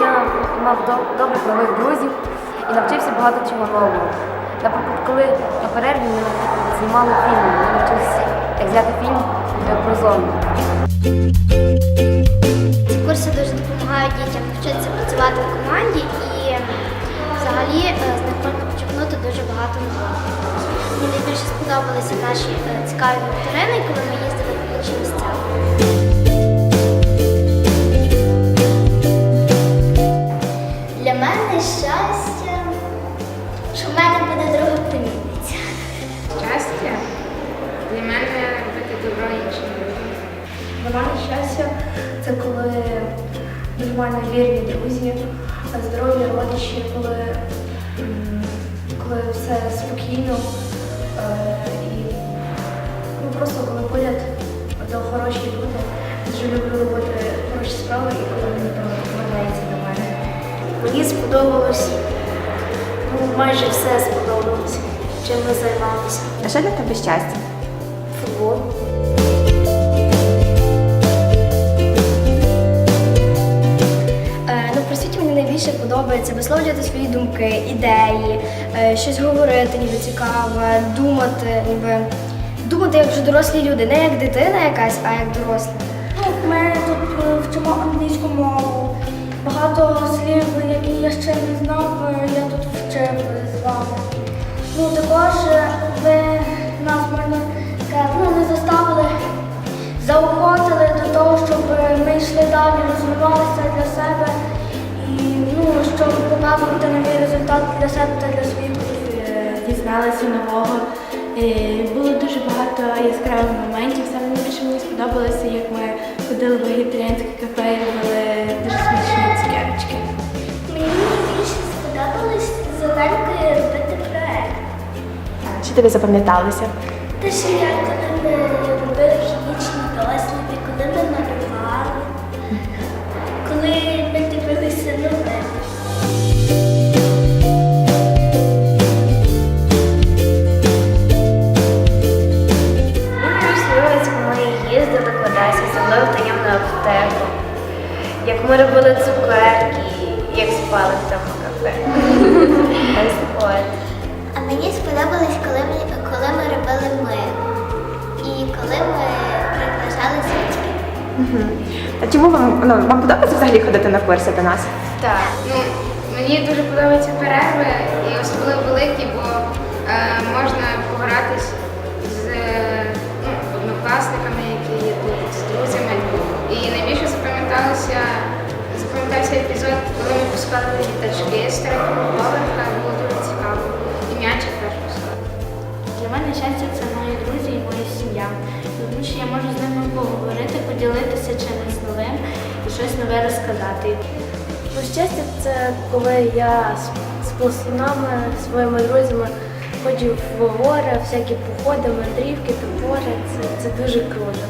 я мав добрих нових друзів і навчився багато чого нового. Наприклад, коли на перерві ми знімали фільм, я навчився, взяти фільм е, про. Ці курси дуже допомагають дітям навчитися працювати в команді і взагалі е, з них можна почерпнути дуже багато нового. Мені найбільше сподобалися наші е, цікаві вікторини, коли ми їздили в інші місця. Мене щастя це коли нормально вірні друзі, здорові родичі, коли, коли все спокійно е, і ну, просто коли поряд до хороші люди. Дуже люблю робити хороші справи і коли мені повертається до мене. Мені сподобалось, ну майже все сподобалось, чим ми займалися. А що для тебе щастя? Футбол. Подобається висловлювати свої думки, ідеї, е, щось говорити, ніби цікаве, думати, ніби думати як вже дорослі люди, не як дитина якась, а як доросла. Ну, ми тут е, вчимо англійську мову. Багато слів, які я ще не знав, е, я тут вчив з вами. Ну, також ви нас можна ну, не заставили, заохотили до того, щоб ми йшли далі, розвивалися для себе і ну, щоб показувати новий результат для себе та для своїх друзів. Е, дізналася нового. Е, Було дуже багато яскравих моментів. Саме найбільше мені сподобалося, як ми ходили в вегетаріанське кафе і робили дуже смачні цукерочки. Мені більше сподобалось з Оленкою робити проект. Що тобі запам'яталося? Те, що я коли ми робили хімічні досліди, коли ми малювали, коли ми робили цукерки, як спали в тому кафе. А мені сподобалось, коли ми, коли ми робили мир. І коли ми приглашали свічки. А чому вам ну, вам подобається взагалі ходити на курси до нас? Так, ну мені дуже подобаються перерви і особливо великі, бо е, можна погратись з е, ну, однокласниками, які є тут, з друзями. І найбільше запам'яталося запам'ятався епізод, коли ми пускали діточки з третього поверха, було дуже цікаво. І м'ячик теж пускали. Для мене щастя це мої друзі і моя сім'я. Тому що я можу з ними поговорити, поділитися чимось новим і щось нове розказати. Ну, щастя, це коли я з, з пластунами, своїми друзями ходжу в гори, всякі походи, мандрівки, топори. Це, це дуже круто.